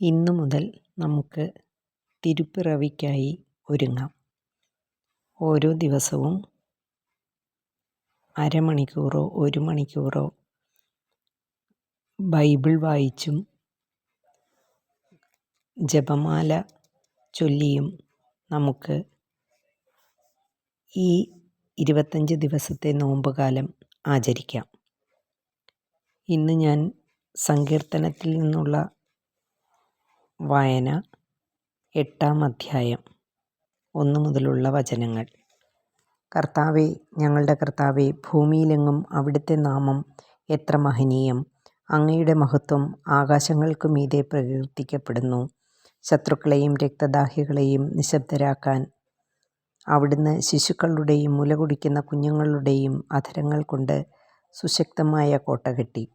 ഇന്നു മുതൽ നമുക്ക് തിരുപ്പിറവിക്കായി ഒരുങ്ങാം. ഓരോ ദിവസവും അരമണിക്കൂറോ ഒരു മണിക്കൂറോ ബൈബിൾ വായിച്ചും ജപമാല ചൊല്ലിയും നമുക്ക് ഈ ഇരുപത്തഞ്ച് ദിവസത്തെ നോമ്പുകാലം ആചരിക്കാം. ഇന്ന് ഞാൻ സങ്കീർത്തനത്തിൽ നിന്നുള്ള വായന എട്ടാം അധ്യായം ഒന്ന് മുതലുള്ള വചനങ്ങൾ. കർത്താവെ ഞങ്ങളുടെ കർത്താവെ ഭൂമിയിലെങ്ങും അവിടുത്തെ നാമം എത്ര മഹനീയം. അങ്ങയുടെ മഹത്വം ആകാശങ്ങൾക്കു മീതെ പ്രകീർത്തിക്കപ്പെടുന്നു. ശത്രുക്കളെയും രക്തദാഹികളെയും നിശബ്ദരാക്കാൻ അവിടുന്ന് ശിശുക്കളുടെയും മുല കുടിക്കുന്ന കുഞ്ഞുങ്ങളുടെയും അധരങ്ങൾ കൊണ്ട് സുശക്തമായ കോട്ട കെട്ടി.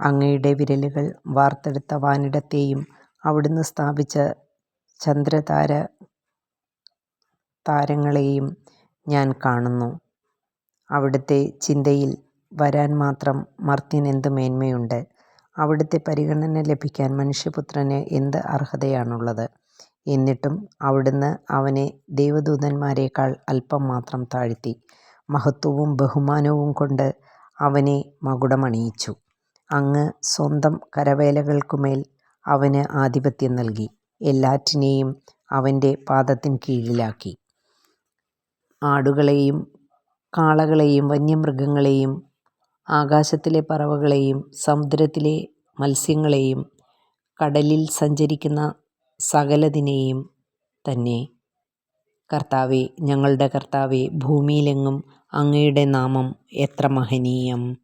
അങ്ങയുടെ വിരലുകൾ വാർത്തെടുത്ത വാനിടത്തെയും അവിടുന്ന് സ്ഥാപിച്ച ചന്ദ്രതാര താരങ്ങളെയും ഞാൻ കാണുന്നു. അവിടുത്തെ ചിന്തയിൽ വരാൻ മാത്രം മർത്യനെന്ത് മേന്മയുണ്ട്? അവിടുത്തെ പരിഗണന ലഭിക്കാൻ മനുഷ്യപുത്രന് എന്ത് അർഹതയാണുള്ളത്? എന്നിട്ടും അവിടുന്ന് അവനെ ദേവദൂതന്മാരേക്കാൾ അല്പം മാത്രം താഴ്ത്തി മഹത്വവും ബഹുമാനവും കൊണ്ട് അവനെ മകുടമണിയിച്ചു. അങ്ങ് സ്വന്തം കരവേലകൾക്കുമേൽ അവന് ആധിപത്യം നൽകി. എല്ലാറ്റിനെയും അവന്റെ പാദത്തിൻ കീഴിലാക്കി. ആടുകളെയും കാളകളെയും വന്യമൃഗങ്ങളെയും ആകാശത്തിലെ പറവകളെയും സമുദ്രത്തിലെ മത്സ്യങ്ങളെയും കടലിൽ സഞ്ചരിക്കുന്ന സകലതിനെയും തന്നെ. കർത്താവെ ഞങ്ങളുടെ കർത്താവെ ഭൂമിയിലെങ്ങും അങ്ങയുടെ നാമം എത്ര മഹനീയം.